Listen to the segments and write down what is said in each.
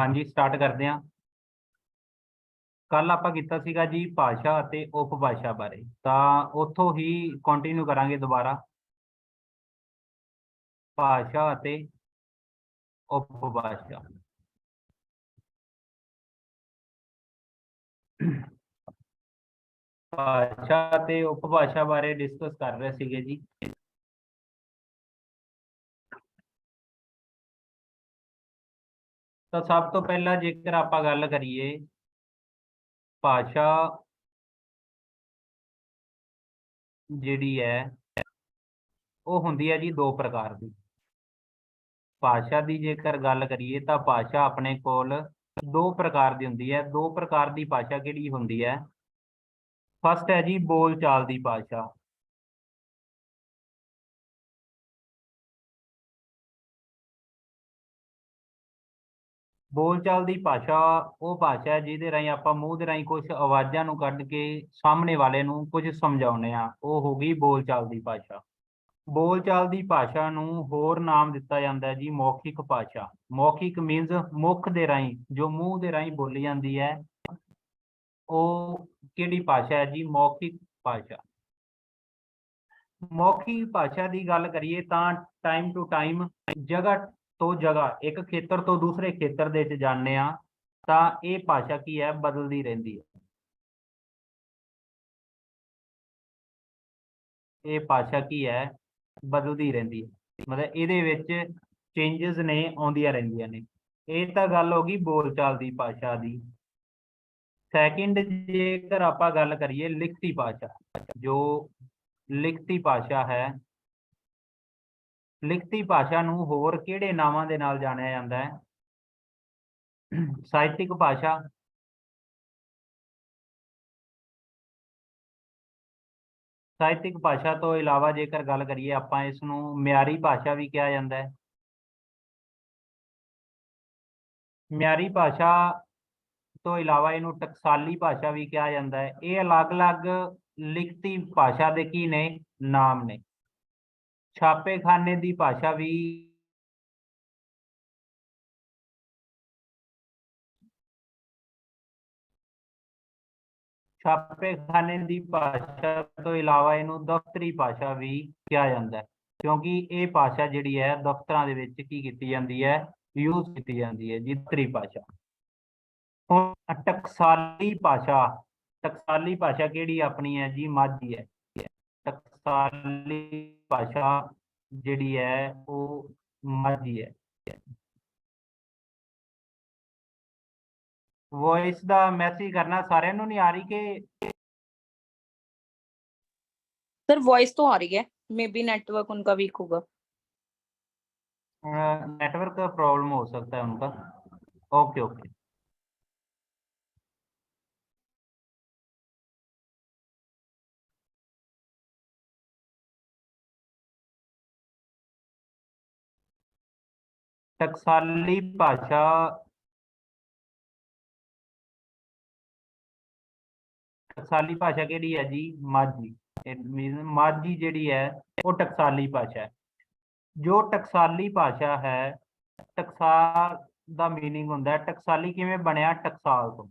ਹਾਂਜੀ ਸਟਾਰਟ ਕਰਦੇ ਹਾਂ। ਕੱਲ ਆਪਾਂ ਕੀਤਾ ਸੀਗਾ ਜੀ ਭਾਸ਼ਾ ਅਤੇ ਉਪਭਾਸ਼ਾ ਬਾਰੇ। ਤਾਂ ਉੱਥੋਂ ਹੀ ਕੰਟੀਨਿਊ ਕਰਾਂਗੇ ਦੁਬਾਰਾ। ਭਾਸ਼ਾ ਅਤੇ ਉਪਭਾਸ਼ਾ। ਭਾਸ਼ਾ ਤੇ ਉਪਭਾਸ਼ਾ ਬਾਰੇ ਡਿਸਕਸ ਕਰ ਰਹੇ ਸੀਗੇ ਜੀ। ਤਾਂ ਸਭ ਤੋਂ ਪਹਿਲਾਂ ਜੇਕਰ ਆਪਾਂ ਗੱਲ ਕਰੀਏ ਭਾਸ਼ਾ ਜਿਹੜੀ ਹੈ, ਉਹ ਹੁੰਦੀ ਹੈ ਜੀ ਦੋ ਪ੍ਰਕਾਰ ਦੀ। ਭਾਸ਼ਾ ਦੀ ਜੇਕਰ ਗੱਲ ਕਰੀਏ ਤਾਂ ਭਾਸ਼ਾ ਆਪਣੇ ਕੋਲ ਦੋ ਪ੍ਰਕਾਰ ਦੀ ਹੁੰਦੀ ਹੈ। ਦੋ ਪ੍ਰਕਾਰ ਦੀ ਭਾਸ਼ਾ ਕਿਹੜੀ ਹੁੰਦੀ ਹੈ? ਫਸਟ ਹੈ ਜੀ ਬੋਲਚਾਲ ਦੀ ਭਾਸ਼ਾ। ਬੋਲਚਾਲ ਦੀ ਭਾਸ਼ਾ, ਉਹ ਭਾਸ਼ਾ ਹੈ ਜਿਹਦੇ ਰਾਹੀਂ ਆਪਾਂ ਮੂੰਹ ਦੇ ਰਾਹੀਂ ਕੁਝ ਆਵਾਜ਼ਾਂ ਨੂੰ ਕੱਢ ਕੇ ਸਾਹਮਣੇ ਵਾਲੇ ਨੂੰ ਕੁਝ ਸਮਝਾਉਂਦੇ ਆ ਉਹ ਹੋ ਗਈ ਬੋਲਚਾਲ ਦੀ ਭਾਸ਼ਾ। ਬੋਲਚਾਲ ਦੀ ਭਾਸ਼ਾ ਨੂੰ ਹੋਰ ਨਾਮ ਦਿੱਤਾ ਜਾਂਦਾ ਹੈ ਜੀ, ਮੌਖਿਕ ਭਾਸ਼ਾ। ਮੌਖਿਕ ਮੀਨਸ ਮੁਖ ਦੇ ਰਾਹੀਂ, ਜੋ ਮੂੰਹ ਦੇ ਰਾਹੀਂ ਬੋਲੀ ਜਾਂਦੀ ਹੈ, ਉਹ ਕਿਹੜੀ ਭਾਸ਼ਾ ਹੈ ਜੀ? ਮੌਖਿਕ ਭਾਸ਼ਾ। ਮੌਖਿਕ ਭਾਸ਼ਾ ਦੀ ਗੱਲ ਕਰੀਏ ਤਾਂ ਟਾਈਮ ਟੂ ਟਾਈਮ ਜਗ੍ਹਾ ਤੋਂ ਜਗ੍ਹਾ, ਇੱਕ ਖੇਤਰ ਤੋਂ ਦੂਸਰੇ ਖੇਤਰ ਦੇ ਵਿੱਚ ਜਾਂਦੇ ਆ ਤਾਂ ਇਹ ਭਾਸ਼ਾ ਕੀ ਹੈ? ਬਦਲਦੀ ਰਹਿੰਦੀ ਹੈ। ਇਹ ਭਾਸ਼ਾ ਕੀ ਹੈ? ਬਦਲਦੀ ਰਹਿੰਦੀ ਹੈ। ਮਤਲਬ ਇਹਦੇ ਵਿੱਚ ਚੇਂਜਸ ਨੇ, ਆਉਂਦੀਆਂ ਰਹਿੰਦੀਆਂ ਨੇ। ਇਹ ਤਾਂ ਗੱਲ ਹੋ ਗਈ ਬੋਲਚਾਲ ਦੀ, ਭਾਸ਼ਾ ਦੀ। ਸੈਕਿੰਡ ਜੇਕਰ ਆਪਾਂ ਗੱਲ ਕਰੀਏ ਲਿਖਤੀ ਭਾਸ਼ਾ, ਜੋ ਲਿਖਤੀ ਭਾਸ਼ਾ ਹੈ ਲਿਖਤੀ ਭਾਸ਼ਾ ਨੂੰ ਹੋਰ ਕਿਹੜੇ ਨਾਵਾਂ ਦੇ ਨਾਲ ਜਾਣਿਆ ਜਾਂਦਾ ਹੈ? ਸਾਹਿਤਿਕ ਭਾਸ਼ਾ ਸਾਹਿਤਿਕ ਭਾਸ਼ਾ ਤੋਂ ਇਲਾਵਾ ਜੇਕਰ ਗੱਲ ਕਰੀਏ, ਆਪਾਂ ਇਸ ਨੂੰ ਮਿਆਰੀ ਭਾਸ਼ਾ ਵੀ ਕਿਹਾ ਜਾਂਦਾ ਹੈ। ਮਿਆਰੀ ਭਾਸ਼ਾ ਤੋਂ ਇਲਾਵਾ ਇਹਨੂੰ ਟਕਸਾਲੀ ਭਾਸ਼ਾ ਵੀ ਕਿਹਾ ਜਾਂਦਾ ਹੈ। ਇਹ ਅਲੱਗ-ਅਲੱਗ ਲਿਖਤੀ ਭਾਸ਼ਾ ਦੇ ਕੀ ਨੇ? ਨਾਮ ਨੇ। ਛਾਪੇਖਾਨੇ ਦੀ ਭਾਸ਼ਾ ਵੀ ਛਾਪੇਖਾਨੇ ਦੀ ਭਾਸ਼ਾ ਤੋਂ ਇਲਾਵਾ ਇਹਨੂੰ ਦਫ਼ਤਰੀ ਭਾਸ਼ਾ ਵੀ ਕਿਹਾ ਜਾਂਦਾ ਹੈ, ਕਿਉਂਕਿ ਇਹ ਭਾਸ਼ਾ ਜਿਹੜੀ ਹੈ ਦਫ਼ਤਰਾਂ ਦੇ ਵਿੱਚ ਕੀ ਕੀਤੀ ਜਾਂਦੀ ਹੈ ਯੂਜ਼ ਕੀਤੀ ਜਾਂਦੀ ਹੈ ਜੀ ਦਫ਼ਤਰੀ ਭਾਸ਼ਾ। ਹੁਣ ਟਕਸਾਲੀ ਭਾਸ਼ਾ ਟਕਸਾਲੀ ਭਾਸ਼ਾ ਕਿਹੜੀ ਆਪਣੀ ਹੈ ਜੀ? ਮਾਝੀ ਹੈ। ਟਕਸਾਲੀ ਭਾਸ਼ਾ ਜਿਹੜੀ ਹੈ ਉਹ ਮਾਝੀ ਹੈ ਵੌਇਸ ਦਾ ਮੈਸੇਜ ਕਰਨਾ ਸਾਰਿਆਂ ਨੂੰ ਨਹੀਂ ਆ ਰਹੀ ਕਿ सर वॉइस तो आ रही है मे बी नेटवर्क उनका वीक होगा नेटवर्क का प्रॉब्लम हो सकता है उनका ओके ओके ਟਕਸਾਲੀ ਭਾਸ਼ਾ ਟਕਸਾਲੀ ਭਾਸ਼ਾ ਕਿਹੜੀ ਹੈ ਜੀ? ਮਾਝੀ। ਮਾਝੀ ਜਿਹੜੀ ਹੈ, ਉਹ ਟਕਸਾਲੀ ਭਾਸ਼ਾ ਹੈ। ਜੋ ਟਕਸਾਲੀ ਭਾਸ਼ਾ ਹੈ, ਟਕਸਾਲ ਦਾ ਮੀਨਿੰਗ ਹੁੰਦਾ ਹੈ। ਟਕਸਾਲੀ ਕਿਵੇਂ ਬਣਿਆ? ਟਕਸਾਲ ਤੋਂ।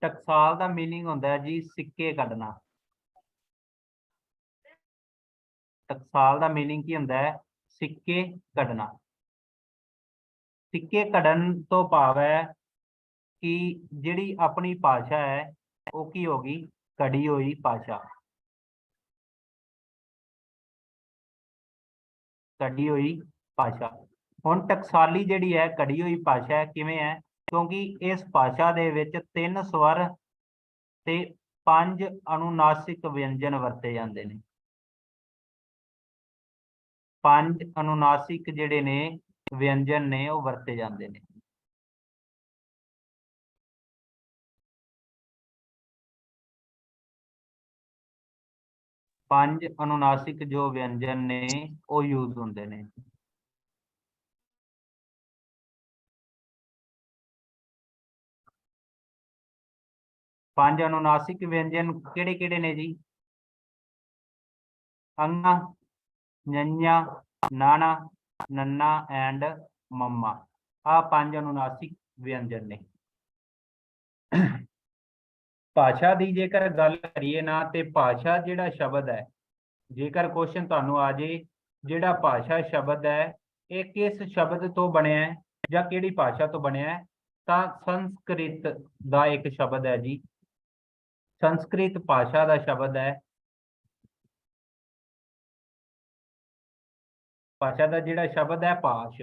ਟਕਸਾਲ ਦਾ ਮੀਨਿੰਗ ਹੁੰਦਾ ਹੈ ਜੀ, ਸਿੱਕੇ ਕੱਢਣਾ। ਟਕਸਾਲ ਦਾ ਮੀਨਿੰਗ ਕੀ ਹੁੰਦਾ ਹੈ? ਸਿੱਕੇ ਕੱਢਣਾ। ਸਿੱਕੇ ਕੱਢਣ ਤੋਂ ਭਾਵ ਹੈ ਕਿ ਜਿਹੜੀ ਆਪਣੀ ਭਾਸ਼ਾ ਹੈ, ਉਹ ਕੀ ਹੋ ਗਈ? ਕੜੀ ਹੋਈ ਭਾਸ਼ਾ। ਕੜੀ ਹੋਈ ਭਾਸ਼ਾ। ਹੁਣ ਟਕਸਾਲੀ ਜਿਹੜੀ ਹੈ, ਕੜੀ ਹੋਈ ਭਾਸ਼ਾ ਕਿਵੇਂ ਹੈ? ਕਿਉਂਕਿ ਇਸ ਭਾਸ਼ਾ ਦੇ ਵਿੱਚ ਤਿੰਨ ਸਵਰ ਤੇ ਪੰਜ ਅਨੁਨਾਸਿਕ ਵਿਅੰਜਨ ਵਰਤੇ ਜਾਂਦੇ ਨੇ। ਪੰਜ ਅਨੁਨਾਸਿਕ ਜਿਹੜੇ ਨੇ, ਵਿਅੰਜਨ ਨੇ, ਉਹ ਵਰਤੇ ਜਾਂਦੇ ਨੇ। ਪੰਜ ਅਨੁਨਾਸਿਕ ਜੋ ਵਿਅੰਜਨ ਨੇ, ਉਹ ਯੂਜ਼ ਹੁੰਦੇ ਨੇ। ਪੰਜ ਅਨੁਨਾਸਿਕ ਵਿਅੰਜਨ ਕਿਹੜੇ ਕਿਹੜੇ ਨੇ ਜੀ? ਅੰਨਾ ਨੰਨਾ ਨਾਣਾ, ਨੰਨਾ ਐਂਡ ਮੰਮਾ। ਆ ਪੰਜ ਅਨੁਨਾਸਿਕ ਵਿਅੰਜਨ ਨੇ। ਭਾਸ਼ਾ ਦੀ ਜੇਕਰ ਗੱਲ ਕਰੀਏ ਨਾ, ਤੇ ਭਾਸ਼ਾ ਜਿਹੜਾ ਸ਼ਬਦ ਹੈ, ਜੇਕਰ ਕੁਐਸਚਨ ਤੁਹਾਨੂੰ ਆ ਜੇ, ਜਿਹੜਾ ਭਾਸ਼ਾ ਸ਼ਬਦ ਹੈ, ਇਹ ਕਿਸ ਸ਼ਬਦ ਤੋਂ ਬਣਿਆ ਹੈ, ਜਾਂ ਕਿਹੜੀ ਭਾਸ਼ਾ ਤੋਂ ਬਣਿਆ ਹੈ, ਤਾਂ ਸੰਸਕ੍ਰਿਤ ਦਾ ਇੱਕ ਸ਼ਬਦ ਹੈ ਜੀ। ਸੰਸਕ੍ਰਿਤ ਭਾਸ਼ਾ ਦਾ ਸ਼ਬਦ ਹੈ ਭਾਸ਼ਾ ਦਾ ਜਿਹੜਾ ਸ਼ਬਦ ਹੈ ਪਾਸ਼।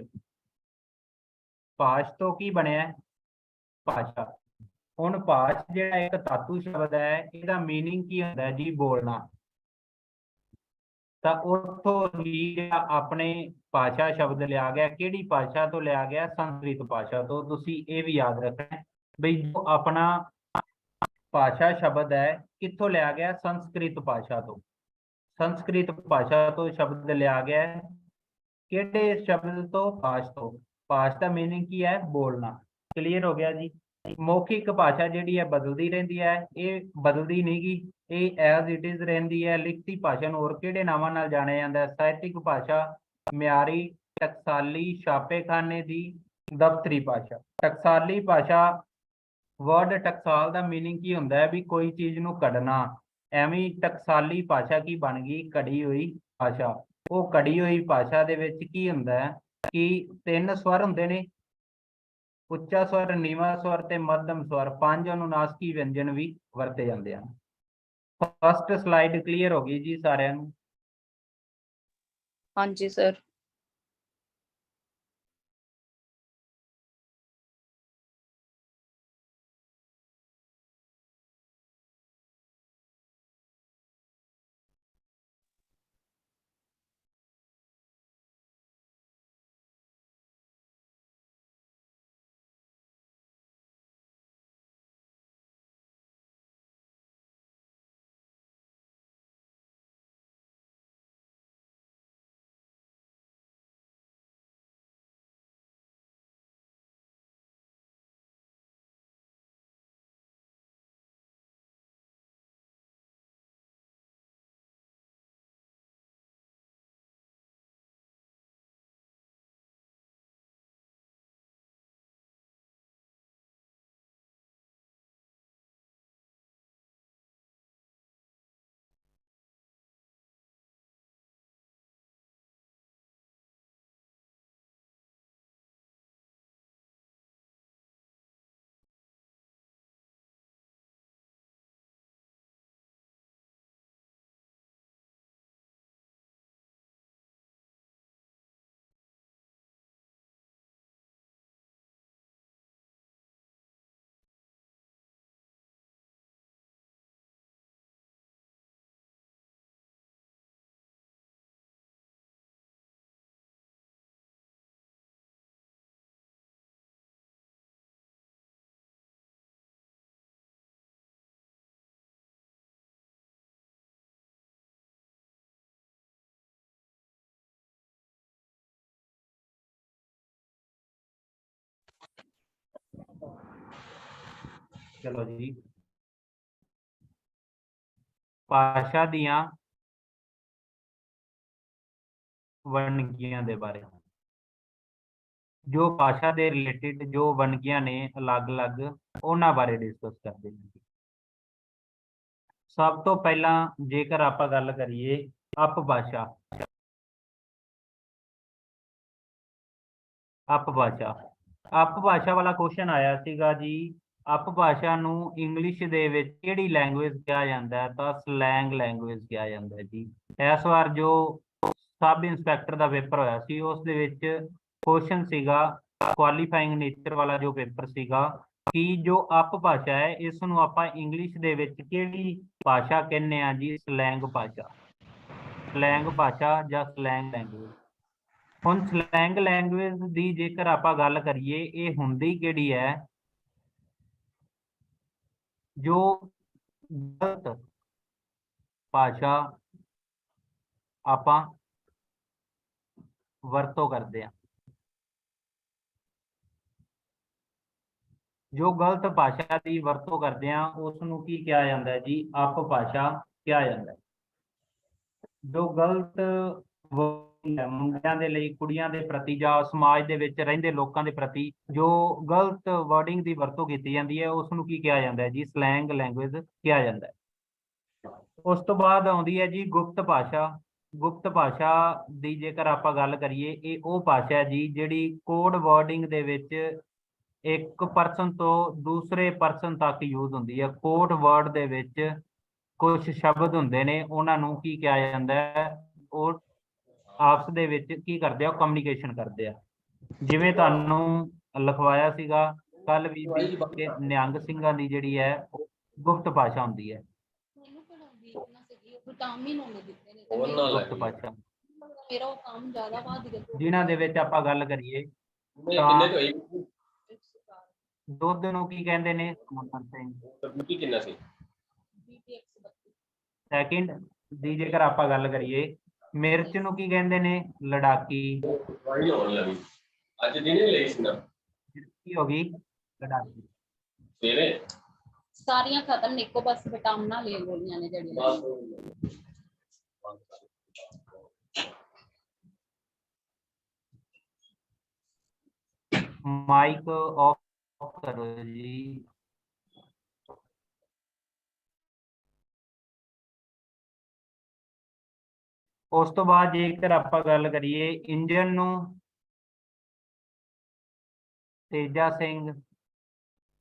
ਪਾਸ਼ ਤੋਂ ਕੀ ਬਣਿਆ ਭਾਸ਼ਾ। ਹੁਣ ਪਾਸ਼ ਜਿਹੜਾ ਇੱਕ ਧਾਤੂ ਸ਼ਬਦ ਹੈ, ਇਹਦਾ ਮੀਨਿੰਗ ਕੀ ਹੁੰਦਾ ਜੀ ਬੋਲਣਾ? ਤਾਂ ਉੱਥੋਂ ਹੀ ਆਪਣੇ ਭਾਸ਼ਾ ਸ਼ਬਦ ਲਿਆ ਗਿਆ, ਕਿਹੜੀ ਭਾਸ਼ਾ ਤੋਂ ਲਿਆ ਗਿਆ? ਸੰਸਕ੍ਰਿਤ ਭਾਸ਼ਾ ਤੋਂ। ਤੁਸੀਂ ਇਹ ਵੀ ਯਾਦ ਰੱਖਣਾ ਹੈ ਬਈ ਜੋ ਆਪਣਾ ਭਾਸ਼ਾ ਸ਼ਬਦ ਹੈ, ਕਿੱਥੋਂ ਲਿਆ ਗਿਆ? ਸੰਸਕ੍ਰਿਤ ਭਾਸ਼ਾ ਤੋਂ। ਸੰਸਕ੍ਰਿਤ ਭਾਸ਼ਾ ਤੋਂ ਸ਼ਬਦ ਲਿਆ ਗਿਆ ਕਿਹੜੇ ਸ਼ਬਦ ਤੋਂ ਭਾਸ਼ ਤੋਂ? ਭਾਸ਼ ਦਾ ਮੀਨਿੰਗ ਕੀ ਹੈ? ਬੋਲਣਾ। ਕਲੀਅਰ ਹੋ ਗਿਆ ਜੀ? ਮੌਖਿਕ ਭਾਸ਼ਾ ਜਿਹੜੀ ਹੈ ਬਦਲਦੀ ਰਹਿੰਦੀ ਹੈ। ਇਹ ਬਦਲਦੀ ਨਹੀਂਗੀ ਇਹ ਐਜ਼ ਇਟ ਇਜ਼ ਰਹਿੰਦੀ ਹੈ। ਲਿਖਤੀ ਭਾਸ਼ਾ ਨੂੰ ਹੋਰ ਕਿਹੜੇ ਨਾਵਾਂ ਨਾਲ ਜਾਣਿਆ ਜਾਂਦਾ ਹੈ? ਸਾਹਿਤਿਕ ਭਾਸ਼ਾ, ਮਿਆਰੀ, ਟਕਸਾਲੀ, ਛਾਪੇਖਾਨੇ ਦੀ ਦਫ਼ਤਰੀ ਭਾਸ਼ਾ। ਟਕਸਾਲੀ ਭਾਸ਼ਾ ਵਰਡ ਟਕਸਾਲ ਦਾ ਮੀਨਿੰਗ ਕੀ ਹੁੰਦਾ ਹੈ? ਵੀ ਕੋਈ ਚੀਜ਼ ਨੂੰ ਕੱਢਣਾ। ਐਵੇਂ ਟਕਸਾਲੀ ਭਾਸ਼ਾ ਕੀ ਬਣ ਗਈ? ਕੜੀ ਹੋਈ ਭਾਸ਼ਾ। ਉਹ ਕੜੀ ਹੋਈ ਭਾਸ਼ਾ ਦੇ ਵਿੱਚ ਕੀ ਹੁੰਦਾ ਹੈ? ਕਿ ਤਿੰਨ ਸਵਰ ਹੁੰਦੇ ਨੇ। ਉੱਚਾ ਸਵਰ, ਨੀਵਾਂ ਸਵਰ ਤੇ ਮੱਧਮ ਸਵਰ, ਪੰਜ ਅਨੁਨਾਸਕੀ ਵਿਅੰਜਨ ਵੀ ਵਰਤੇ ਜਾਂਦੇ ਹਨ। ਫਸਟ ਸਲਾਈਡ ਕਲੀਅਰ ਹੋ ਗਈ ਜੀ ਸਾਰਿਆਂ ਨੂੰ। ਹਾਂਜੀ ਸਰ ਚਲੋ ਜੀ। ਭਾਸ਼ਾ ਦੀਆਂ ਵੰਨਗੀਆਂ ਦੇ ਬਾਰੇ। ਜੋ ਭਾਸ਼ਾ ਦੇ ਰਿਲੇਟਡ ਜੋ ਵੰਨਗੀਆਂ ਨੇ ਅਲੱਗ-ਅਲੱਗ, ਉਹਨਾਂ ਬਾਰੇ ਡਿਸਕਸ ਕਰਦੇ ਹਾਂ ਸਭ ਤੋਂ ਪਹਿਲਾਂ ਜੇਕਰ ਆਪਾਂ ਗੱਲ ਕਰੀਏ ਅਪਭਾਸ਼ਾ। ਅਪਭਾਸ਼ਾ। ਅਪਭਾਸ਼ਾ ਵਾਲਾ ਕੁਐਸਚਨ ਆਇਆ ਸੀਗਾ ਜੀ ਅਪਭਾਸ਼ਾ ਨੂੰ ਇੰਗਲਿਸ਼ ਦੇ ਵਿੱਚ ਕਿਹੜੀ ਲੈਂਗੁਏਜ ਕਿਹਾ ਜਾਂਦਾ ਹੈ? ਤਾਂ ਸਲੈਂਗ ਲੈਂਗੁਏਜ ਕਿਹਾ ਜਾਂਦਾ ਜੀ। ਇਸ ਵਾਰ ਜੋ ਸਬ ਇੰਸਪੈਕਟਰ ਦਾ ਪੇਪਰ ਹੋਇਆ ਸੀ, ਉਸ ਦੇ ਵਿੱਚ ਕੁਐਸਚਨ ਸੀਗਾ ਕੁਆਲੀਫਾਈਂਗ ਨੇਚਰ ਵਾਲਾ ਜੋ ਪੇਪਰ ਸੀਗਾ, ਕਿ ਜੋ ਅਪਭਾਸ਼ਾ ਹੈ, ਇਸ ਨੂੰ ਆਪਾਂ ਇੰਗਲਿਸ਼ ਦੇ ਵਿੱਚ ਕਿਹੜੀ ਭਾਸ਼ਾ ਕਹਿੰਦੇ ਆ ਜੀ? ਸਲੈਂਗ ਭਾਸ਼ਾ। ਸਲੈਂਗ ਭਾਸ਼ਾ ਜਾਂ ਸਲੈਂਗ ਲੈਂਗੁਏਜ ਹੁਣ ਸਲੈਂਗ ਲੈਂਗੁਏਜ ਦੀ ਜੇਕਰ ਆਪਾਂ ਗੱਲ ਕਰੀਏ, ਇਹ ਹੁੰਦੀ ਕਿਹੜੀ ਹੈ? ਜੋ ਗਲਤ ਭਾਸ਼ਾ ਆਪਾਂ ਵਰਤੋਂ ਕਰਦੇ ਆ ਜੋ ਗਲਤ ਭਾਸ਼ਾ ਦੀ ਵਰਤੋਂ ਕਰਦੇ ਆ ਉਸ ਨੂੰ ਕੀ ਕਿਹਾ ਜਾਂਦਾ ਹੈ ਜੀ? ਅਪਭਾਸ਼ਾ ਕਿਹਾ ਜਾਂਦਾ ਹੈ। ਜੋ ਗਲਤ ਮੁੰਡਿਆਂ ਦੇ ਲਈ, ਕੁੜੀਆਂ ਦੇ ਪ੍ਰਤੀ ਜਾਂ ਸਮਾਜ ਦੇ ਵਿੱਚ ਰਹਿੰਦੇ ਲੋਕਾਂ ਦੇ ਪ੍ਰਤੀ ਜੋ ਗਲਤ ਵਰਡਿੰਗ ਦੀ ਵਰਤੋਂ ਕੀਤੀ ਜਾਂਦੀ ਹੈ ਉਸ ਨੂੰ ਕੀ ਕਿਹਾ ਜਾਂਦਾ ਹੈ ਜੀ? ਸਲੈਂਗ ਲੈਂਗੁਏਜ ਕਿਹਾ ਜਾਂਦਾ ਹੈ। ਉਸ ਤੋਂ ਬਾਅਦ ਆਉਂਦੀ ਹੈ ਜੀ ਗੁਪਤ ਭਾਸ਼ਾ। ਗੁਪਤ ਭਾਸ਼ਾ ਦੀ ਜੇਕਰ ਆਪਾਂ ਗੱਲ ਕਰੀਏ, ਇਹ ਉਹ ਭਾਸ਼ਾ ਹੈ ਜੀ ਜਿਹੜੀ ਕੋਡ ਵਰਡਿੰਗ ਦੇ ਵਿੱਚ ਇੱਕ ਪਰਸਨ ਤੋਂ ਦੂਸਰੇ ਪਰਸਨ ਤੱਕ ਯੂਜ਼ ਹੁੰਦੀ ਹੈ। ਕੋਡ ਵਰਡ ਦੇ ਵਿੱਚ ਕੁਝ ਸ਼ਬਦ ਹੁੰਦੇ ਨੇ, ਉਹਨਾਂ ਨੂੰ ਕੀ ਕਿਹਾ ਜਾਂਦਾ ਹੈ? ਉਹ ਆਪਸ ਦੇ ਵਿੱਚ ਕੀ ਕਰਦੇ ਆ ਕਮਿਊਨੀਕੇਸ਼ਨ ਕਰਦੇ ਆ। ਜਿਵੇਂ ਤੁਹਾਨੂੰ ਲਿਖਵਾਇਆ ਸੀਗਾ ਕੱਲ ਵੀ ਵੀ ਕਿ ਨਿਹੰਗ ਸਿੰਘਾਂ ਦੀ ਜਿਹੜੀ ਹੈ ਉਹ ਗੁਪਤ ਭਾਸ਼ਾ ਹੁੰਦੀ ਹੈ। ਗੁਪਤ ਭਾਸ਼ਾ। ਮੇਰਾ ਉਹ ਕੰਮ ਜ਼ਿਆਦਾ ਜਿਨ੍ਹਾਂ ਦੇ ਵਿੱਚ ਆਪਾਂ ਗੱਲ ਕਰੀਏ ਦੁੱਧ ਨੂੰ ਕੀ ਕਹਿੰਦੇ ਨੇ? ਕਿੰਨਾ ਸੀ? BTX 32 ਸੈਕਿੰਡ ਦੀ ਜੇਕਰ ਆਪਾਂ ਗੱਲ ਕਰੀਏ ਮਿਰਚ ਨੂੰ ਕੀ ਕਹਿੰਦੇ ਨੇ? ਲੜਾਕੀ। ਵਾਹੀ ਹੋਣ ਲੱਗੀ ਅੱਜ ਦਿਨੇ ਲਈ ਸੀ ਨਾ। ਕੀ ਹੋ ਗਈ ਲੜਾਕੀ। ਸਵੇਰੇ। ਸਾਰੀਆਂ ਖਤਮ ਨੇ ਇੱਕੋ ਬਸ ਵਿਟਾਮਿਨਾਂ ਲੈ ਗੋਲੀਆਂ ਨੇ ਜਿਹੜੀਆਂ। ਬਸ ਮਾਈਕ ਆਫ ਕਰੋ ਉਸ ਤੋਂ ਬਾਅਦ ਜੇਕਰ ਆਪਾਂ ਗੱਲ ਕਰੀਏ ਇੰਜਨ ਨੂੰ, ਤੇਜਾ ਸਿੰਘ,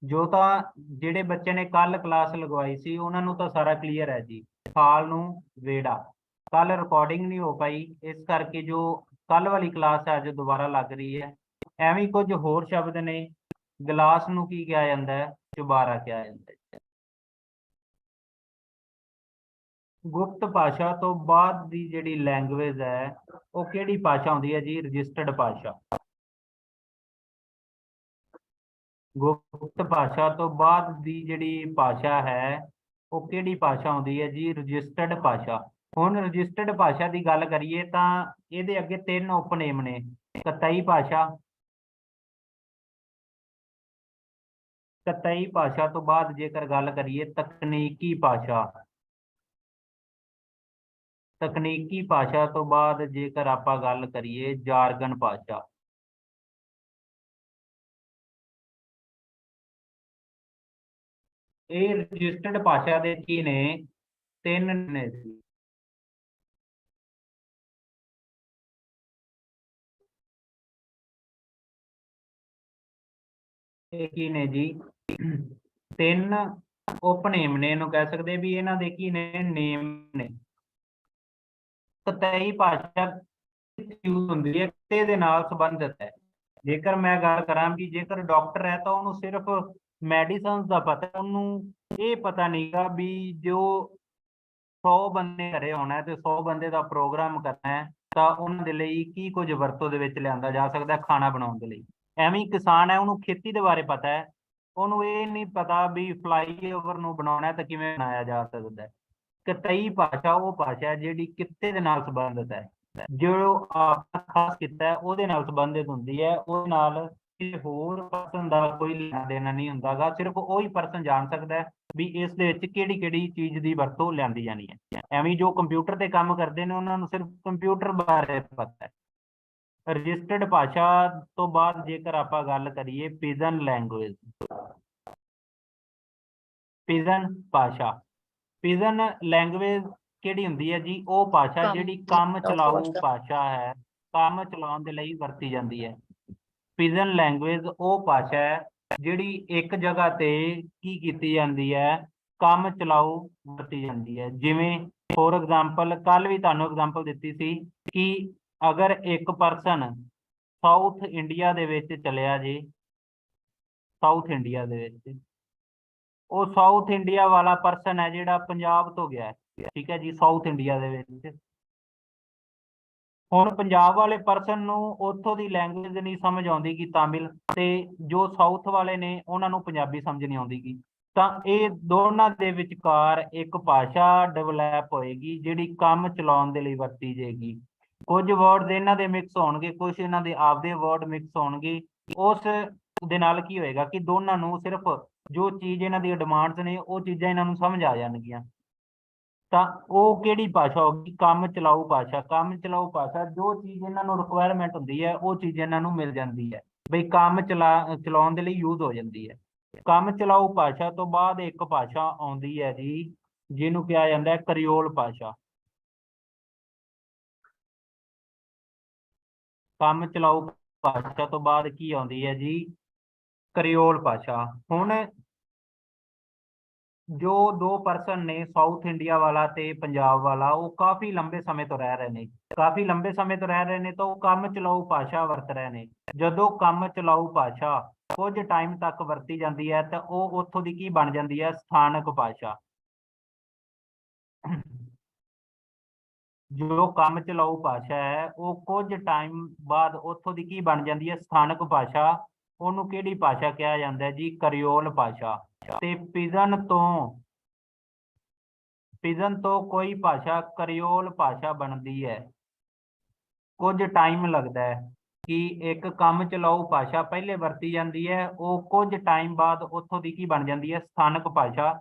ਜੋ ਤਾਂ ਜਿਹੜੇ ਬੱਚੇ ਨੇ ਕੱਲ ਕਲਾਸ ਲਗਵਾਈ ਸੀ, ਉਹਨਾਂ ਨੂੰ ਤਾਂ ਸਾਰਾ ਕਲੀਅਰ ਹੈ ਜੀ। ਹਾਲ ਨੂੰ ਵੇੜਾ ਕੱਲ ਰਿਕਾਰਡਿੰਗ ਨਹੀਂ ਹੋ ਪਾਈ, ਇਸ ਕਰਕੇ ਜੋ ਕੱਲ ਵਾਲੀ ਕਲਾਸ ਹੈ, ਅੱਜ ਦੁਬਾਰਾ ਲੱਗ ਰਹੀ ਹੈ। ਐਵੇਂ ਕੁਝ ਹੋਰ ਸ਼ਬਦ ਨੇ। ਗਲਾਸ ਨੂੰ ਕੀ ਕਿਹਾ ਜਾਂਦਾ ਹੈ? ਚੁਬਾਰਾ ਕਿਹਾ ਜਾਂਦਾ ਹੈ। ਗੁਪਤ ਭਾਸ਼ਾ ਤੋਂ ਬਾਅਦ ਦੀ ਜਿਹੜੀ ਲੈਂਗੁਏਜ ਹੈ, ਉਹ ਕਿਹੜੀ ਭਾਸ਼ਾ ਹੁੰਦੀ ਹੈ ਜੀ? ਰਜਿਸਟਰਡ ਭਾਸ਼ਾ। ਗੁਪਤ ਭਾਸ਼ਾ ਤੋਂ ਬਾਅਦ ਦੀ ਜਿਹੜੀ ਭਾਸ਼ਾ ਹੈ, ਉਹ ਕਿਹੜੀ ਭਾਸ਼ਾ ਹੁੰਦੀ ਹੈ ਜੀ? ਰਜਿਸਟਰਡ ਭਾਸ਼ਾ। ਹੁਣ ਰਜਿਸਟਰਡ ਭਾਸ਼ਾ ਦੀ ਗੱਲ ਕਰੀਏ ਤਾਂ ਇਹਦੇ ਅੱਗੇ ਤਿੰਨ ਉਪਨੇਮ ਨੇ। ਕਤਈ ਭਾਸ਼ਾ ਕਤਈ ਭਾਸ਼ਾ ਤੋਂ ਬਾਅਦ ਜੇਕਰ ਗੱਲ ਕਰੀਏ ਤਕਨੀਕੀ ਭਾਸ਼ਾ। ਤਕਨੀਕੀ ਭਾਸ਼ਾ ਤੋਂ ਬਾਅਦ ਜੇਕਰ ਆਪਾਂ ਗੱਲ ਕਰੀਏ ਜਾਰਗਨ ਭਾਸ਼ਾ। ਇਹ ਰਜਿਸਟਰਡ ਭਾਸ਼ਾ ਦੇ ਕੀ ਨੇ, ਤਿੰਨ ਨੇ ਜੀ। ਇਹ ਕੀ ਨੇ ਜੀ? ਤਿੰਨ ਉਪਨੇਮ ਨੇ, ਇਹਨੂੰ ਕਹਿ ਸਕਦੇ ਵੀ ਇਹਨਾਂ ਦੇ ਕੀ ਨੇ? ਨੇਮ ਨੇ। ਕਤਈ ਭਾਸ਼ਾ ਯੂਜ਼ ਹੁੰਦੀ ਹੈ, ਕਿਤੇ ਦੇ ਨਾਲ ਸੰਬੰਧਿਤ ਹੈ। ਜੇਕਰ ਮੈਂ ਗੱਲ ਕਰਾਂ ਕਿ ਜੇਕਰ ਡਾਕਟਰ ਹੈ ਤਾਂ ਉਹਨੂੰ ਸਿਰਫ ਮੈਡੀਸਨਸ ਦਾ ਪਤਾ, ਉਹਨੂੰ ਇਹ ਪਤਾ ਨਹੀਂਗਾ ਵੀ ਜੋ 100 ਬੰਦੇ ਘਰੇ ਹੋਣਾ ਤੇ 100 ਬੰਦੇ ਦਾ ਪ੍ਰੋਗਰਾਮ ਕਰਨਾ ਹੈ, ਤਾਂ ਉਹਨਾਂ ਦੇ ਲਈ ਕੀ ਕੁਝ ਵਰਤੋਂ ਦੇ ਵਿੱਚ ਲਿਆਂਦਾ ਜਾ ਸਕਦਾ ਖਾਣਾ ਬਣਾਉਣ ਦੇ ਲਈ। ਐਵੇਂ ਕਿਸਾਨ ਹੈ, ਉਹਨੂੰ ਖੇਤੀ ਦੇ ਬਾਰੇ ਪਤਾ ਹੈ। ਉਹਨੂੰ ਇਹ ਨਹੀਂ ਪਤਾ ਵੀ ਫਲਾਈਓਵਰ ਨੂੰ ਬਣਾਉਣਾ ਤਾਂ ਕਿਵੇਂ ਬਣਾਇਆ ਜਾ ਸਕਦਾ ਕਤਈ ਭਾਸ਼ਾ, ਉਹ ਭਾਸ਼ਾ ਜਿਹੜੀ ਕਿੱਤੇ ਦੇ ਨਾਲ ਸੰਬੰਧਿਤ ਹੈ। ਜੋ ਆਪਣਾ ਖਾਸ ਕਿੱਤਾ ਉਹਦੇ ਨਾਲ ਸੰਬੰਧਿਤ ਹੁੰਦੀ ਹੈ। ਉਹਦੇ ਨਾਲ ਕਿਸੇ ਹੋਰ ਪਰਸਨ ਦਾ ਕੋਈ ਲੈਣਾ ਦੇਣਾ ਨਹੀਂ ਹੁੰਦਾਗਾ ਸਿਰਫ ਉਹੀ ਪਰਸਨ ਜਾਣ ਸਕਦਾ ਵੀ ਇਸ ਦੇ ਵਿੱਚ ਕਿਹੜੀ ਕਿਹੜੀ ਚੀਜ਼ ਦੀ ਵਰਤੋਂ ਲਿਆਂਦੀ ਜਾਣੀ ਹੈ। ਐਵੇਂ ਜੋ ਕੰਪਿਊਟਰ ਤੇ ਕੰਮ ਕਰਦੇ ਨੇ, ਉਹਨਾਂ ਨੂੰ ਸਿਰਫ ਕੰਪਿਊਟਰ ਬਾਰੇ ਪਤਾ ਹੈ। ਰਜਿਸਟਰਡ ਭਾਸ਼ਾ ਤੋਂ ਬਾਅਦ ਜੇਕਰ ਆਪਾਂ ਗੱਲ ਕਰੀਏ, ਪਿਜਨ ਲੈਂਗੁਏਜ ਪਿਜਨ ਭਾਸ਼ਾ। ਪਿਜਨ ਲੈਂਗੁਏਜ ਕਿਹੜੀ ਹੁੰਦੀ ਹੈ ਜੀ? ਉਹ ਭਾਸ਼ਾ ਜਿਹੜੀ ਕੰਮ ਚਲਾਊ ਭਾਸ਼ਾ। ਹੈ ਕੰਮ ਚਲਾਉਣ ਦੇ ਲਈ ਵਰਤੀ ਜਾਂਦੀ ਹੈ। ਪਿਜਨ ਲੈਂਗੁਏਜ ਉਹ ਭਾਸ਼ਾ ਹੈ ਜਿਹੜੀ ਇੱਕ ਜਗ੍ਹਾ ਤੇ ਕੀ ਕੀਤੀ ਜਾਂਦੀ ਹੈ? ਕੰਮ ਚਲਾਊ ਵਰਤੀ ਜਾਂਦੀ ਹੈ। ਜਿਵੇਂ ਫੋਰ ਐਗਜ਼ਾਮਪਲ ਕੱਲ ਵੀ ਤੁਹਾਨੂੰ ਐਗਜ਼ਾਮਪਲ ਦਿੱਤੀ ਸੀ ਕਿ ਅਗਰ ਇੱਕ ਪਰਸਨ ਸਾਊਥ ਇੰਡੀਆ ਦੇ ਵਿੱਚ ਚਲਿਆ ਜੇ ਸਾਊਥ ਇੰਡੀਆ ਦੇ ਵਿੱਚ ਉਹ ਸਾਊਥ ਇੰਡੀਆ ਵਾਲਾ ਪਰਸਨ ਹੈ ਜਿਹੜਾ ਪੰਜਾਬ ਤੋਂ ਗਿਆ ਠੀਕ ਹੈ ਜੀ ਸਾਊਥ ਇੰਡੀਆ ਦੇ ਵਿੱਚ। ਹੁਣ ਪੰਜਾਬ ਵਾਲੇ ਪਰਸਨ ਨੂੰ ਉੱਥੋਂ ਦੀ ਲੈਂਗੁਏਜ ਨਹੀਂ ਸਮਝ ਆਉਂਦੀ ਕਿ ਤਾਮਿਲ ਤੇ ਜੋ ਸਾਊਥ ਵਾਲੇ ਨੇ, ਉਹਨਾਂ ਨੂੰ ਪੰਜਾਬੀ ਸਮਝ ਨਹੀਂ ਆਉਂਦੀ ਗੀ। ਤਾਂ ਇਹ ਦੋਨਾਂ ਦੇ ਵਿਚਕਾਰ ਇੱਕ ਭਾਸ਼ਾ ਡਿਵੈਲਪ ਹੋਏਗੀ, ਜਿਹੜੀ ਕੰਮ ਚਲਾਉਣ ਦੇ ਲਈ ਵਰਤੀ ਜਾਏਗੀ। ਕੁਝ ਵਰਡਸ ਇਹਨਾਂ ਦੇ ਮਿਕਸ ਹੋਣਗੇ, ਕੁਝ ਇਹਨਾਂ ਦੇ ਆਪਦੇ ਵਰਡ ਮਿਕਸ ਹੋਣਗੇ। ਉਸ ਦੇ ਨਾਲ ਕੀ ਹੋਏਗਾ ਕਿ ਦੋਨਾਂ ਨੂੰ ਸਿਰਫ ਜੋ ਚੀਜ਼ ਇਹਨਾਂ ਦੀਆਂ ਡਿਮਾਂਡਸ ਨੇ, ਉਹ ਚੀਜ਼ਾਂ ਇਹਨਾਂ ਨੂੰ ਸਮਝ ਆ ਜਾਣਗੀਆਂ। ਤਾਂ ਉਹ ਕਿਹੜੀ ਭਾਸ਼ਾ ਹੋਗੀ ਕੰਮ ਚਲਾਊ ਭਾਸ਼ਾ। ਕੰਮ ਚਲਾਊ ਭਾਸ਼ਾ, ਜੋ ਚੀਜ਼ ਇਹਨਾਂ ਨੂੰ ਰਿਕੁਆਇਰਮੈਂਟ ਹੁੰਦੀ ਹੈ, ਉਹ ਚੀਜ਼ ਇਹਨਾਂ ਨੂੰ ਮਿਲ ਜਾਂਦੀ ਹੈ। ਬਈ ਕੰਮ ਚਲਾ, ਚਲਾਉਣ ਦੇ ਲਈ ਯੂਜ਼ ਹੋ ਜਾਂਦੀ ਹੈ। ਕੰਮ ਚਲਾਊ ਭਾਸ਼ਾ ਤੋਂ ਬਾਅਦ ਇੱਕ ਭਾਸ਼ਾ ਆਉਂਦੀ ਹੈ ਜੀ, ਜਿਹਨੂੰ ਕਿਹਾ ਜਾਂਦਾ ਹੈ ਕਰਿਓਲ ਭਾਸ਼ਾ। ਕੰਮ ਚਲਾਉ ਭਾਸ਼ਾ ਤੋਂ ਬਾਅਦ ਕੀ ਆਉਂਦੀ ਹੈ ਜੀ? ਕਰਿਓਲ ਭਾਸ਼ਾ। ਹੁਣ ਜੋ ਦੋ ਪਰਸਨ ਨੇ ਸਾਊਥ ਇੰਡੀਆ ਵਾਲਾ ਤੇ ਪੰਜਾਬ ਵਾਲਾ, ਉਹ ਕਾਫੀ ਲੰਬੇ ਸਮੇਂ ਤੋਂ ਰਹਿ ਰਹੇ ਨੇ। ਕਾਫੀ ਲੰਬੇ ਸਮੇਂ ਤੋਂ ਰਹਿ ਰਹੇ ਨੇ ਤਾਂ ਉਹ ਕੰਮ ਚਲਾਊ ਭਾਸ਼ਾ ਵਰਤ ਰਹੇ ਨੇ। ਜਦੋਂ ਕੰਮ ਚਲਾਊ ਭਾਸ਼ਾ ਕੁਝ ਟਾਈਮ ਤੱਕ ਵਰਤੀ ਜਾਂਦੀ ਹੈ ਤਾਂ ਉਹ ਉੱਥੋਂ ਦੀ ਕੀ ਬਣ ਜਾਂਦੀ ਹੈ? ਸਥਾਨਕ ਭਾਸ਼ਾ। ਜੋ ਕੰਮ ਚਲਾਊ ਭਾਸ਼ਾ ਹੈ, ਉਹ ਕੁਝ ਟਾਈਮ ਬਾਅਦ ਉੱਥੋਂ ਦੀ ਕੀ ਬਣ ਜਾਂਦੀ ਹੈ? ਸਥਾਨਕ ਭਾਸ਼ਾ ਉਹਨੂੰ ਕਿਹੜੀ ਭਾਸ਼ਾ ਕਿਹਾ ਜਾਂਦਾ ਹੈ ਜੀ? ਕਰਿਓਲ ਭਾਸ਼ਾ। ਤੇ ਪਿਜਨ ਤੋਂ ਪਿਜਨ ਤੋਂ ਕੋਈ ਭਾਸ਼ਾ ਕਰਿਓਲ ਭਾਸ਼ਾ ਬਣਦੀ ਹੈ। ਕੁਝ ਟਾਈਮ ਲੱਗਦਾ ਹੈ ਕਿ ਇੱਕ ਕੰਮ ਚਲਾਉ ਭਾਸ਼ਾ ਪਹਿਲੇ ਵਰਤੀ ਜਾਂਦੀ ਹੈ, ਉਹ ਕੁਝ ਟਾਈਮ ਬਾਅਦ ਉੱਥੋਂ ਦੀ ਕੀ ਬਣ ਜਾਂਦੀ ਹੈ? ਸਥਾਨਕ ਭਾਸ਼ਾ।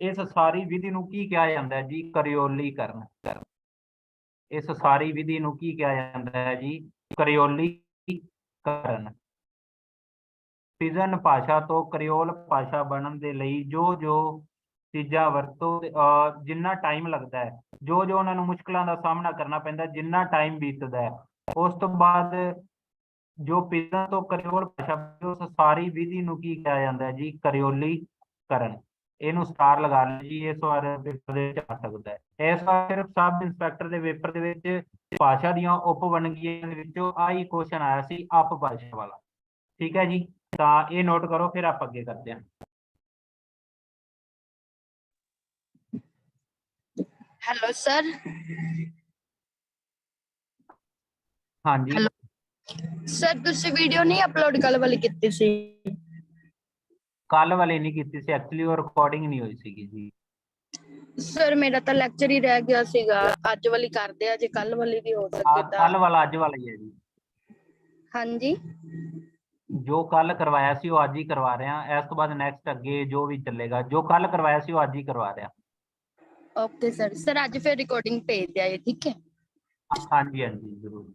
ਇਸ ਸਾਰੀ ਵਿਧੀ ਨੂੰ ਕੀ ਕਿਹਾ ਜਾਂਦਾ ਹੈ ਜੀ? ਕਰਿਓਲੀਕਰਨ। ਇਸ ਸਾਰੀ ਵਿਧੀ ਨੂੰ ਕੀ ਕਿਹਾ ਜਾਂਦਾ ਹੈ ਜੀ? ਕਰਿਓਲੀ ਕਰਨ ਪਿਜਨ ਭਾਸ਼ਾ ਤੋਂ ਕਰਿਓਲ ਭਾਸ਼ਾ ਬਣਨ ਦੇ ਲਈ ਜੋ ਜੋ ਚੀਜ਼ਾਂ ਵਰਤੋਂ ਜਿੰਨਾ ਟਾਈਮ ਲੱਗਦਾ ਹੈ, ਜੋ ਜੋ ਉਹਨਾਂ ਨੂੰ ਮੁਸ਼ਕਲਾਂ ਦਾ ਸਾਹਮਣਾ ਕਰਨਾ ਪੈਂਦਾ, ਜਿੰਨਾ ਟਾਈਮ ਬੀਤਦਾ ਹੈ, ਉਸ ਤੋਂ ਬਾਅਦ ਜੋ ਪਿਜਨ ਤੋਂ ਕਰਿਓਲ ਭਾਸ਼ਾ ਉਸ ਸਾਰੀ ਵਿਧੀ ਨੂੰ ਕੀ ਕਿਹਾ ਜਾਂਦਾ ਹੈ ਜੀ? ਕਰਿਓਲੀਕਰਨ। ਇਹਨੂੰ ਸਟਾਰ ਲਗਾ ਲਓ ਜੀ, ਇਸ ਵਾਰ ਪੇਪਰ ਦੇ ਵਿੱਚ ਆ ਸਕਦਾ ਹੈ। ਇਸ ਵਾਰ ਸਿਰਫ ਸਬ ਇੰਸਪੈਕਟਰ ਦੇ ਪੇਪਰ ਦੇ ਵਿੱਚ ਭਾਸ਼ਾ ਦੀਆਂ ਉਪ ਵੰਨਗੀਆਂ ਦੇ ਵਿੱਚੋਂ ਆਹੀ ਕੁਐਸਚਨ ਆਇਆ ਸੀ ਅਪ ਭਾਸ਼ਾ ਵਾਲਾ। ਠੀਕ ਹੈ ਜੀ? ਤਾਂ ਇਹ ਨੋਟ ਕਰੋ ਫਿਰ ਆਪਾਂ ਅੱਗੇ ਕਰਦੇ ਹਾਂ। ਹੈਲੋ ਸਰ ਹਾਂਜੀ। Hello. ਸਰ ਤੁਸੀਂ ਵੀਡੀਓ ਨਹੀਂ ਅਪਲੋਡ ਕੱਲ ਵਾਲੀ ਕੀਤੀ ਸੀ? ਕੱਲ ਵਾਲੇ ਨਹੀਂ ਕੀਤੀ ਸੀ ਐਕਚੁਅਲੀ ਉਹ ਰਿਕਾਰਡਿੰਗ ਨਹੀਂ ਹੋਈ ਸੀਗੀ ਜੀ। ਸਰ ਮੇਰਾ ਤਾਂ ਲੈਕਚਰ ਹੀ ਰਹਿ ਗਿਆ ਸੀਗਾ। ਅੱਜ ਵਾਲੀ ਕਰਦੇ ਆ ਜੇ ਕੱਲ ਵਾਲੀ ਵੀ ਹੋ ਸਕੇ ਤਾਂ। ਕੱਲ ਵਾਲਾ ਅੱਜ ਵਾਲਾ ਹੀ ਹੈ ਜੀ। ਹਾਂਜੀ। ਜੋ ਕੱਲ ਕਰਵਾਇਆ ਸੀ ਉਹ ਅੱਜ ਹੀ ਕਰਵਾ ਰਹੇ ਹਾਂ। ਇਸ ਤੋਂ ਬਾਅਦ ਨੈਕਸਟ ਅੱਗੇ ਜੋ ਵੀ ਚੱਲੇਗਾ ਜੋ ਕੱਲ ਕਰਵਾਇਆ ਸੀ ਉਹ ਅੱਜ ਹੀ ਕਰਵਾ ਰਹੇ ਹਾਂ। ਓਕੇ ਸਰ ਸਰ ਅੱਜ ਫਿਰ ਰਿਕਾਰਡਿੰਗ ਭੇਜ ਦਿਆ ਜੀ ਠੀਕ ਹੈ? ਹਾਂਜੀ ਹਾਂਜੀ ਜ਼ਰੂਰ।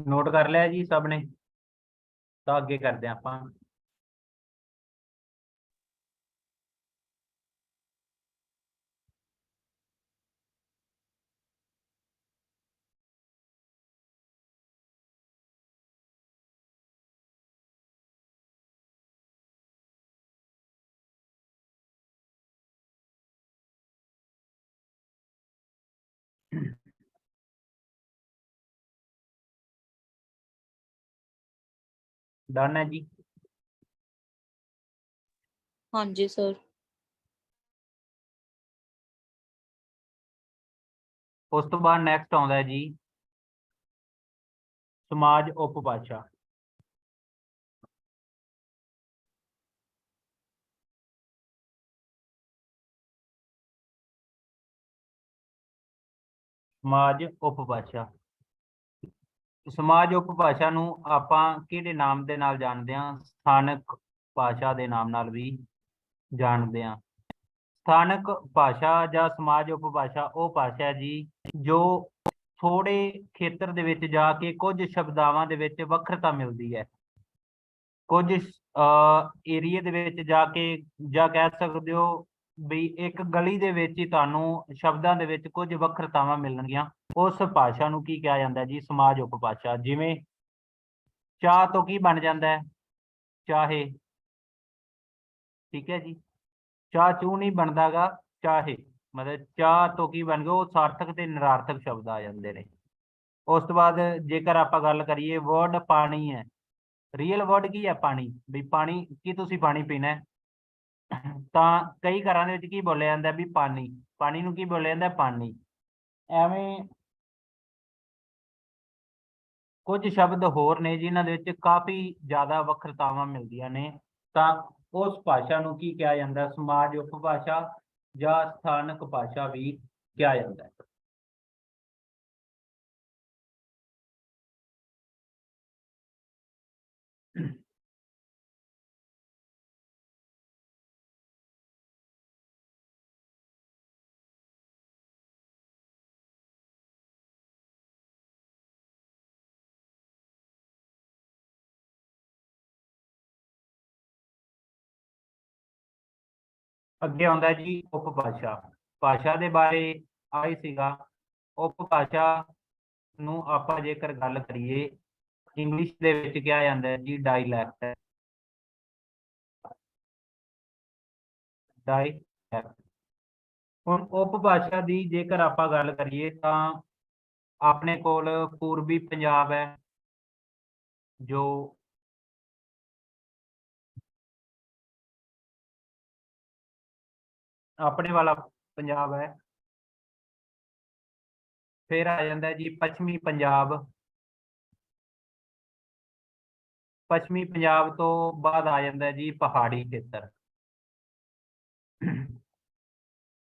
ਨੋਟ ਕਰ ਲਿਆ ਜੀ ਸਭ ਨੇ ਤਾਂ ਅੱਗੇ ਕਰਦੇ ਹਾਂ ਆਪਾਂ। ਡਨ ਹੈ ਜੀ। ਹਾਂਜੀ ਸਰ ਉਸ ਤੋਂ ਬਾਅਦ ਨੈਕਸਟ ਆਉਂਦਾ ਹੈ ਜੀ। ਸਮਾਜ ਉਪਭਾਸ਼ਾ ਸਮਾਜ ਉਪਭਾਸ਼ਾ ਸਮਾਜ ਉਪਭਾਸ਼ਾ ਨੂੰ ਆਪਾਂ ਕਿਹੜੇ ਨਾਮ ਦੇ ਨਾਲ ਜਾਣਦੇ ਹਾਂ? ਸਥਾਨਕ ਭਾਸ਼ਾ ਦੇ ਨਾਮ ਨਾਲ ਵੀ ਜਾਣਦੇ ਹਾਂ। ਸਥਾਨਕ ਭਾਸ਼ਾ ਜਾਂ ਸਮਾਜ ਉਪਭਾਸ਼ਾ ਉਹ ਭਾਸ਼ਾ ਜੀ, ਜੋ ਥੋੜੇ ਖੇਤਰ ਦੇ ਵਿੱਚ ਜਾ ਕੇ ਕੁਝ ਸ਼ਬਦਾਵਾਂ ਦੇ ਵਿੱਚ ਵੱਖਰਤਾ ਮਿਲਦੀ ਹੈ। ਕੁਝ ਏਰੀਏ ਦੇ ਵਿੱਚ ਜਾ ਕੇ ਜਾਂ ਕਹਿ ਸਕਦੇ ਹੋ ਵੀ ਇੱਕ ਗਲੀ ਦੇ ਵਿੱਚ ਹੀ ਤੁਹਾਨੂੰ ਸ਼ਬਦਾਂ ਦੇ ਵਿੱਚ ਕੁਝ ਵੱਖਰਤਾਵਾਂ ਮਿਲਣਗੀਆਂ। ਉਸ ਭਾਸ਼ਾ ਨੂੰ ਕੀ ਕਿਹਾ ਜਾਂਦਾ ਜੀ? ਸਮਾਜ ਉਪਭਾਸ਼ਾ। ਜਿਵੇਂ ਚਾਹ ਤੋਂ ਕੀ ਬਣ ਜਾਂਦਾ ਹੈ? ਚਾਹੇ। ਠੀਕ ਹੈ ਜੀ। ਚਾਹ ਚੂ ਨਹੀਂ ਬਣਦਾਗਾ ਚਾਹੇ। ਮਤਲਬ ਚਾਹ ਤੋਂ ਕੀ ਬਣ ਗਿਆ? ਉਹ ਸਾਰਥਕ ਤੇ ਨਿਰਾਰਥਕ ਸ਼ਬਦ ਆ ਜਾਂਦੇ ਨੇ। ਉਸ ਤੋਂ ਬਾਅਦ ਜੇਕਰ ਆਪਾਂ ਗੱਲ ਕਰੀਏ ਵਰਡ ਪਾਣੀ ਹੈ। ਰੀਅਲ ਵਰਡ ਕੀ ਹੈ? ਪਾਣੀ। ਵੀ ਪਾਣੀ, ਕੀ ਤੁਸੀਂ ਪਾਣੀ ਪੀਣਾ ਹੈ? ਤਾਂ ਕਈ ਘਰਾਂ ਦੇ ਵਿੱਚ ਕੀ ਬੋਲਿਆ ਜਾਂਦਾ ਵੀ ਪਾਣੀ ਪਾਣੀ ਨੂੰ ਕੀ ਬੋਲਿਆ ਜਾਂਦਾ ਪਾਣੀ। ਐਵੇਂ ਕੁਝ ਸ਼ਬਦ ਹੋਰ ਨੇ ਜਿਨ੍ਹਾਂ ਦੇ ਵਿੱਚ ਕਾਫੀ ਜ਼ਿਆਦਾ ਵੱਖਰਤਾਵਾਂ ਮਿਲਦੀਆਂ ਨੇ। ਤਾਂ ਉਸ ਭਾਸ਼ਾ ਨੂੰ ਕੀ ਕਿਹਾ ਜਾਂਦਾ? ਸਮਾਜ ਉਪਭਾਸ਼ਾ ਜਾਂ ਸਥਾਨਕ ਭਾਸ਼ਾ ਵੀ ਕਿਹਾ ਜਾਂਦਾ ਹੈ। ਅੱਗੇ ਆਉਂਦਾ ਜੀ ਉਪਭਾਸ਼ਾ ਭਾਸ਼ਾ। ਦੇ ਬਾਰੇ ਆਈ ਸੀਗਾ। ਉਪਭਾਸ਼ਾ ਨੂੰ ਆਪਾਂ ਜੇਕਰ ਗੱਲ ਕਰੀਏ ਇੰਗਲਿਸ਼ ਦੇ ਵਿੱਚ ਕਿਹਾ ਜਾਂਦਾ ਹੈ ਜੀ ਡਾਇਲੈਕਟ ਡਾਇਲੈਕਟ ਹੁਣ ਉਪਭਾਸ਼ਾ ਦੀ ਜੇਕਰ ਆਪਾਂ ਗੱਲ ਕਰੀਏ ਤਾਂ ਆਪਣੇ ਕੋਲ ਪੂਰਬੀ ਪੰਜਾਬ ਹੈ, ਜੋ ਆਪਣੇ ਵਾਲਾ ਪੰਜਾਬ ਹੈ। ਫਿਰ ਆ ਜਾਂਦਾ ਜੀ ਪੱਛਮੀ ਪੰਜਾਬ। ਪੱਛਮੀ ਪੰਜਾਬ ਤੋਂ ਬਾਅਦ ਆ ਜਾਂਦਾ ਜੀ ਪਹਾੜੀ ਖੇਤਰ।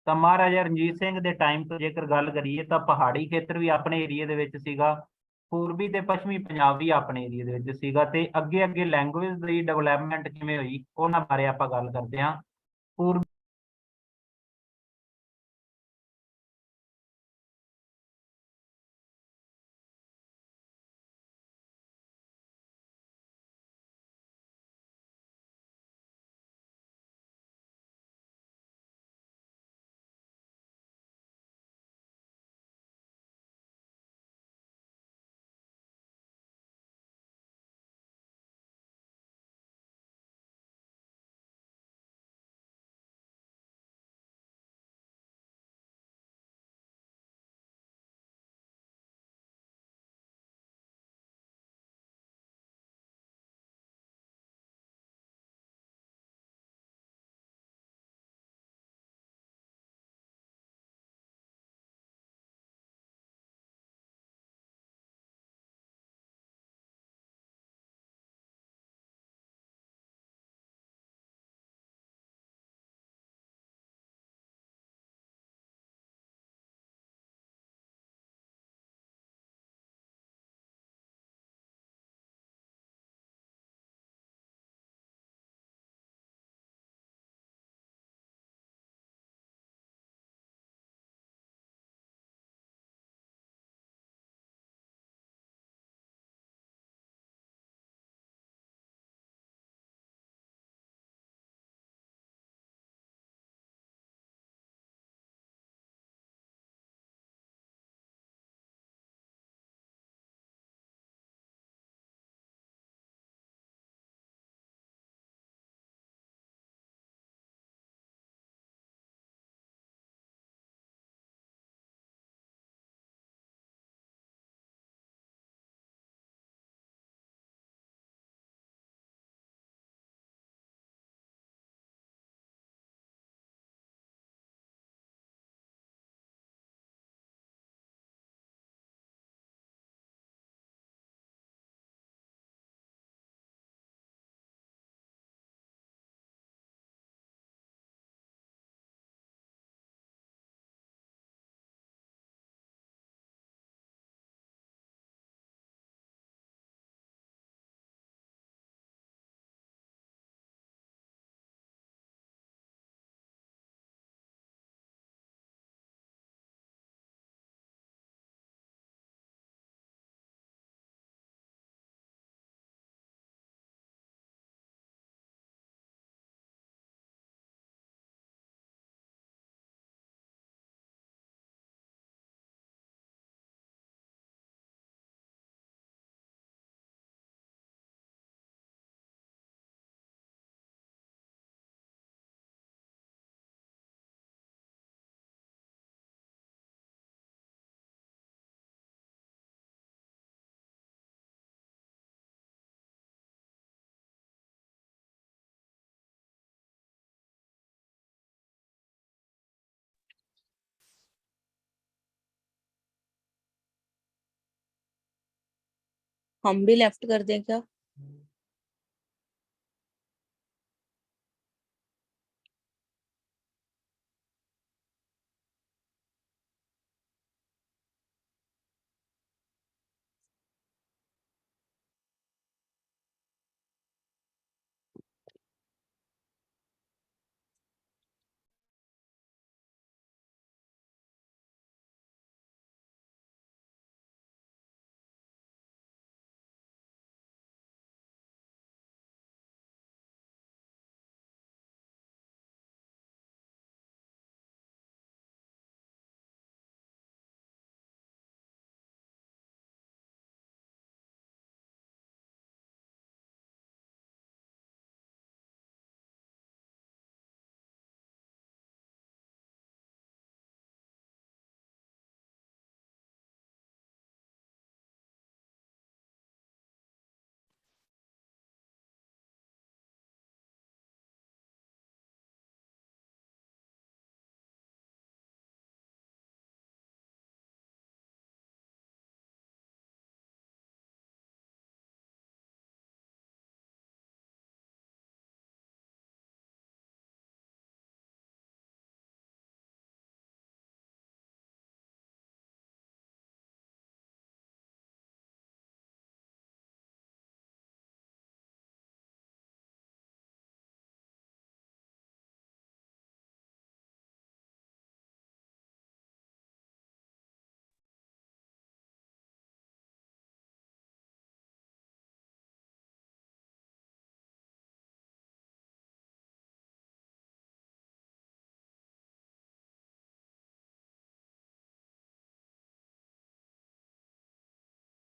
ਤਾਂ ਮਹਾਰਾਜਾ ਰਣਜੀਤ ਸਿੰਘ ਦੇ ਟਾਈਮ ਤੋਂ ਜੇਕਰ ਗੱਲ ਕਰੀਏ ਤਾਂ ਪਹਾੜੀ ਖੇਤਰ ਵੀ ਆਪਣੇ ਏਰੀਏ ਦੇ ਵਿੱਚ ਸੀਗਾ। ਪੂਰਬੀ ਤੇ ਪੱਛਮੀ ਪੰਜਾਬ ਵੀ ਆਪਣੇ ਏਰੀਏ ਦੇ ਵਿੱਚ ਸੀਗਾ ਤੇ ਅੱਗੇ ਅੱਗੇ ਲੈਂਗੁਏਜ ਦੀ ਡਿਵੈਲਪਮੈਂਟ ਕਿਵੇਂ ਹੋਈ, ਉਹਨਾਂ ਬਾਰੇ ਆਪਾਂ ਗੱਲ ਕਰਦੇ ਹਾਂ। ਪੂਰਬੀ हम भी लेफ्ट कर दें क्या